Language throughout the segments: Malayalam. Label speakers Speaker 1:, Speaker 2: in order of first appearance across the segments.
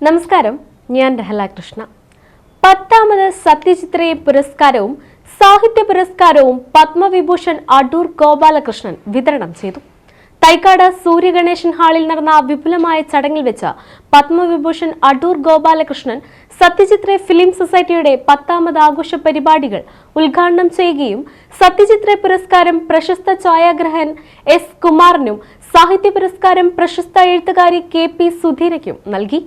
Speaker 1: നമസ്കാരം ഞാൻ രഹല കൃഷ്ണ. പത്താമത് സത്യചിത്രയെ പുരസ്കാരവും സാഹിത്യ പുരസ്കാരവും പത്മവിഭൂഷൺ അടൂർ ഗോപാലകൃഷ്ണൻ വിതരണം ചെയ്തു. തൈക്കാട് സൂര്യഗണേശൻ ഹാളിൽ നടന്ന വിപുലമായ ചടങ്ങിൽ വെച്ച് പത്മവിഭൂഷൺ അടൂർ ഗോപാലകൃഷ്ണൻ സത്യചിത്ര ഫിലിം സൊസൈറ്റിയുടെ പത്താമത് ആഘോഷ പരിപാടികൾ ഉദ്ഘാടനം ചെയ്യുകയും സത്യചിത്ര പുരസ്കാരം പ്രശസ്ത ഛായാഗ്രഹൻ എസ് കുമാറിനും സാഹിത്യ പുരസ്കാരം പ്രശസ്ത എഴുത്തുകാരി കെ പി സുധീരയ്ക്കും നൽകി.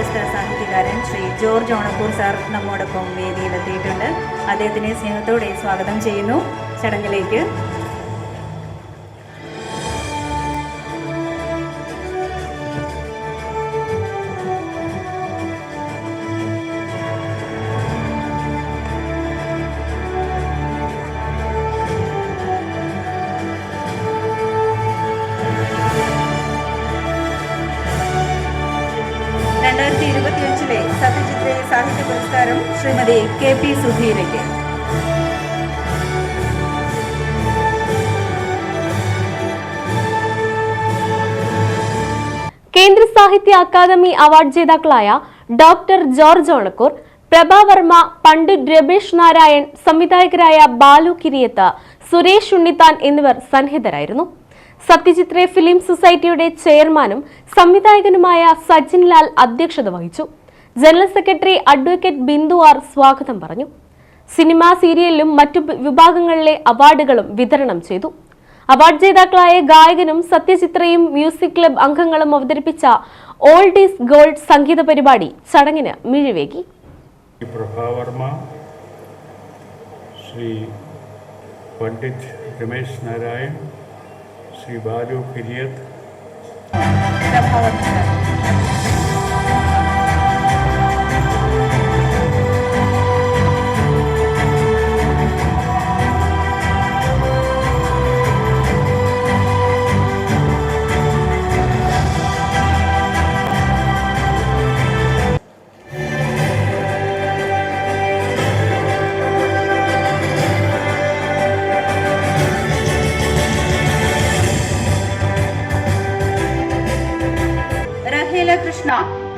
Speaker 2: പ്രശസ്ത സാഹിത്യകാരൻ ശ്രീ ജോർജ് ഓണക്കൂർ സാർ നമ്മോടൊപ്പം വേദിയിലെത്തിയിട്ടുണ്ട്. അദ്ദേഹത്തിനെ സ്നേഹത്തോടെ സ്വാഗതം ചെയ്യുന്നു. ചടങ്ങിലേക്ക് രണ്ടായിരത്തി ഇരുപത്തിയഞ്ചിലെ സത്യജിത്ര സാഹിത്യ പുരസ്കാരം ശ്രീമതി കെ പി സുധീരയ്ക്ക്.
Speaker 1: കേന്ദ്ര സാഹിത്യ അക്കാദമി അവാർഡ് ജേതാക്കളായ ഡോക്ടർ ജോർജ് ഓണക്കൂർ പ്രഭാവർമ്മ പണ്ഡിറ്റ് രമേഷ് നാരായൺ സംവിധായകരായ ബാലു കിരിയത്ത് സുരേഷ് ഉണ്ണിത്താൻ എന്നിവർ സന്നിഹിതരായിരുന്നു. സത്യജിത്രെ ഫിലിം സൊസൈറ്റിയുടെ ചെയർമാനും സംവിധായകനുമായ സജിൻ ലാൽ അധ്യക്ഷത വഹിച്ചു. General secretary advocate Bindu R സ്വാഗതം പറഞ്ഞു. സിനിമാ സീരിയലിലും മറ്റു വിഭാഗങ്ങളിലെ അവാർഡുകളും വിതരണം ചെയ്തു. അവാർഡ് ജേതാക്കളായ ഗായകനും സത്യചിത്രയും മ്യൂസിക് ക്ലബ് അംഗങ്ങളും അവതരിപ്പിച്ച ഓൾഡ് ഈസ് ഗോൾഡ് സംഗീത പരിപാടി ചടങ്ങിന് മിഴിവേകി.
Speaker 3: Shri Pandit Ramesh Narayan Shri बालू किरियत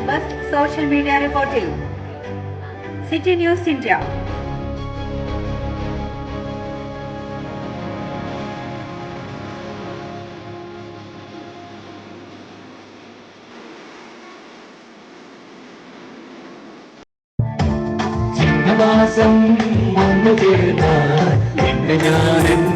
Speaker 2: First social media റിപ്പോർട്ടിൽ സിറ്റി ന്യൂസ് ഇന്ത്യ
Speaker 4: ഒന്നു ചേർന്ന എന്നെ ഞാൻ